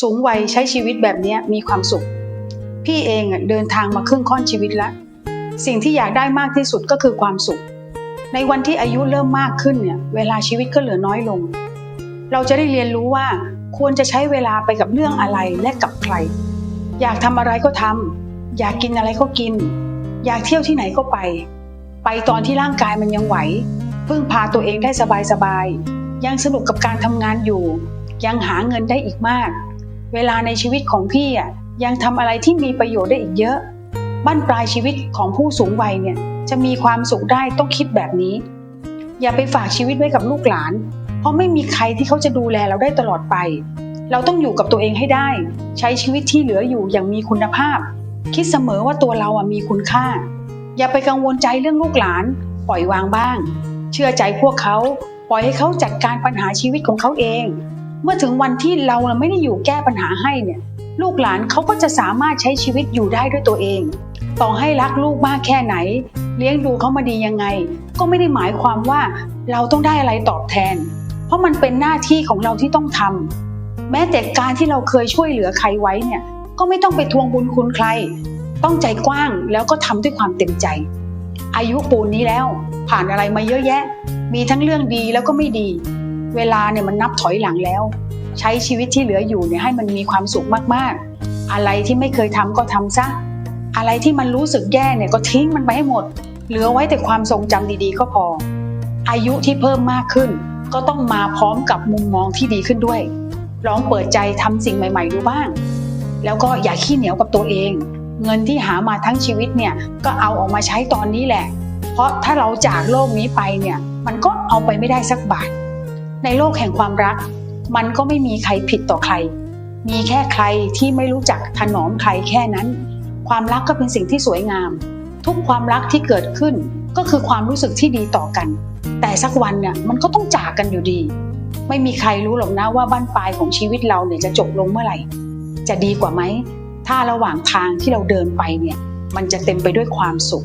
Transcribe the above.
สูงวัยใช้ชีวิตแบบนี้มีความสุข พี่เองเดินทางมาครึ่งค่อนชีวิตแล้ว สิ่งที่อยากได้มากที่สุดก็คือความสุข ในวันที่อายุเริ่มมากขึ้นเนี่ยเวลาชีวิตก็เหลือน้อยลง เราจะได้เรียนรู้ว่าควรจะใช้เวลาไปกับเรื่องอะไรและกับใคร อยากทำอะไรก็ทำอยากกินอะไรก็กิน อยากเที่ยวที่ไหนก็ไป ไปตอนที่ร่างกายมันยังไหวพึ่งพาตัวเองได้สบายๆยังสนุกกับการทำงานอยู่ ยังหาเงินได้อีกมาก เวลาในชีวิตของพี่อะยังทำอะไรที่มีประโยชน์ได้อีกเยอะบ้านปลายชีวิตของผู้สูงวัยเนี่ยจะมีความสุขได้ต้องคิดแบบนี้ อย่าไปฝากชีวิตไว้กับลูกหลาน เพราะไม่มีใครที่เขาจะดูแลเราได้ตลอดไป เราต้องอยู่กับตัวเองให้ได้ ใช้ชีวิตที่เหลืออยู่อย่างมีคุณภาพ คิดเสมอว่าตัวเราอะมีคุณค่า อย่าไปกังวลใจเรื่องลูกหลาน ปล่อยวางบ้าง เชื่อใจพวกเขา ปล่อยให้เขาจัดการปัญหาชีวิตของเขาเอง เมื่อถึงวันที่เราไม่ได้อยู่แก้ปัญหาให้เนี่ย ลูกหลานเขาก็จะสามารถใช้ชีวิตอยู่ได้ด้วยตัวเอง ต่อให้รักลูกมากแค่ไหน เลี้ยงดูเขามาดียังไง ก็ไม่ได้หมายความว่าเราต้องได้อะไรตอบแทน เพราะมันเป็นหน้าที่ของเราที่ต้องทำแม้แต่การที่เราเคยช่วยเหลือใครไว้เนี่ย ก็ไม่ต้องไปทวงบุญคุณใคร ต้องใจกว้างแล้วก็ทำด้วยความเต็มใจ อายุปูนนี้แล้ว ผ่านอะไรมาเยอะแยะ มีทั้งเรื่องดีแล้วก็ไม่ดี เวลาเนี่ยมันนับถอยหลังแล้ว ใช้ชีวิตที่เหลืออยู่เนี่ยให้มันมีความสุขมากๆ อะไรที่ไม่เคยทำก็ทำซะอะไรที่มันรู้สึกแย่เนี่ยก็ทิ้งมันไปให้หมด เหลือไว้แต่ความทรงจำดีๆ ก็พอ อายุที่เพิ่มมากขึ้น ก็ต้องมาพร้อมกับมุมมองที่ดีขึ้นด้วย ลองเปิดใจทำสิ่งใหม่ ๆ ดูบ้าง แล้วก็อย่าขี้เหนียวกับตัวเอง เงินที่หามาทั้งชีวิตเนี่ยก็เอาออกมาใช้ตอนนี้แหละ เพราะถ้าเราจากโลกนี้ไปเนี่ยมันก็เอาไปไม่ได้สักบาท ในโลกแห่งความรัก มันก็ไม่มีใครผิดต่อใคร มีแค่ใครที่ไม่รู้จักถนอมใครแค่นั้น ความรักก็เป็นสิ่งที่สวยงาม ทุกความรักที่เกิดขึ้นก็คือความรู้สึกที่ดีต่อกัน แต่สักวันเนี่ยมันก็ต้องจากกันอยู่ดี ไม่มีใครรู้หรอกนะว่าบ้านปลายของชีวิตเราเนี่ยจะจบลงเมื่อไหร่ จะดีกว่าไหมถ้าระหว่างทางที่เราเดินไปเนี่ย มันจะเต็มไปด้วยความสุข